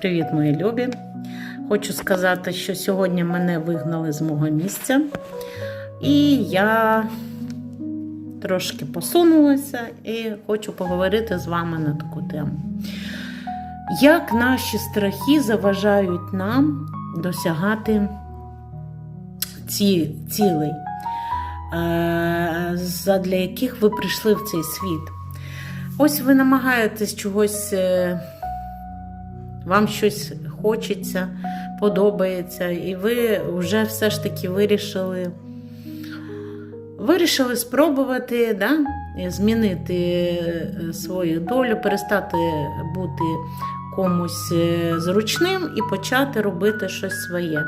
Привіт, мої любі! Хочу сказати, що сьогодні мене вигнали з мого місця, і я трошки посунулася і хочу поговорити з вами на таку тему. Як наші страхи заважають нам досягати ці цілей, е, задля яких ви прийшли в цей світ? Ось ви намагаєтесь чогось. Вам щось хочеться, подобається, і ви вже все ж таки вирішили, вирішили спробувати да, змінити е, свою долю, перестати бути комусь е, зручним і почати робити щось своє.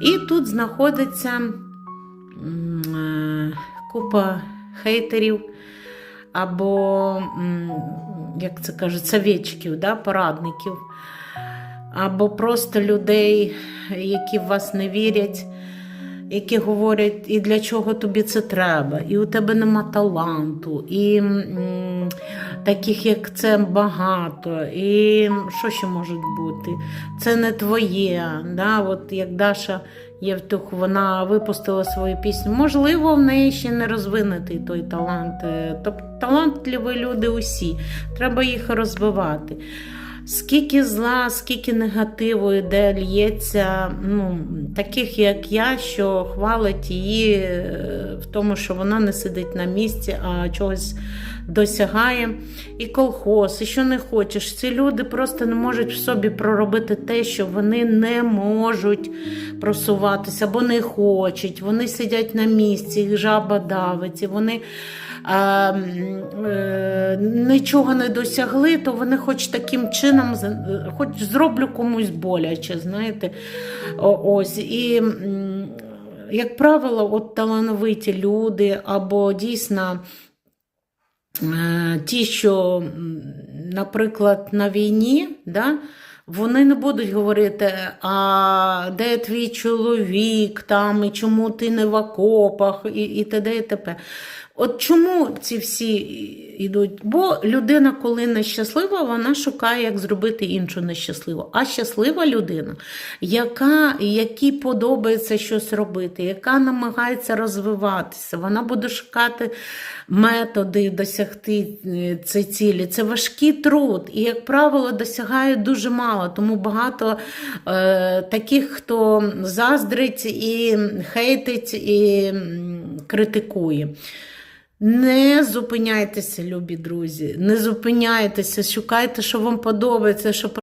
І тут знаходиться е, купа хейтерів. Або, як це кажуть, совєтчиків, да, порадників, або просто людей, які в вас не вірять, які говорять, і для чого тобі це треба, і у тебе нема таланту, і м, таких, як це, багато, і що ще може бути? Це не твоє. Да? От як Даша Євтух, вона випустила свою пісню. Можливо, в неї ще не розвинутий той талант. Тобто талантливі люди усі, треба їх розвивати. Скільки зла, скільки негативу йде, лється, ну, таких як я, що хвалить її е, в тому, що вона не сидить на місці, а чогось досягає. І колхоз, і що не хочеш. Ці люди просто не можуть в собі проробити те, що вони не можуть просуватися, або не хочуть. Вони сидять на місці, їх жаба давить, і вони а, е, нічого не досягли, то вони хоч таким чином, хоч зроблю комусь боляче, знаєте. Ось. І, як правило, от талановиті люди або дійсно. Е, Ті, що, наприклад, на війні, да, вони не будуть говорити, а де твій чоловік, там, і чому ти не в окопах, і, і т.д. і т.п. От чому ці всі йдуть? Бо людина, коли нещаслива, вона шукає, як зробити іншу нещасливу. А щаслива людина, яка, якій подобається щось робити, яка намагається розвиватися, вона буде шукати методи досягти е, цієї цілі. Це важкий труд, і, як правило, досягають дуже мало. Тому багато е, таких, хто заздрить і хейтить, і критикує. Не зупиняйтеся, любі друзі, не зупиняйтеся, шукайте, що вам подобається, що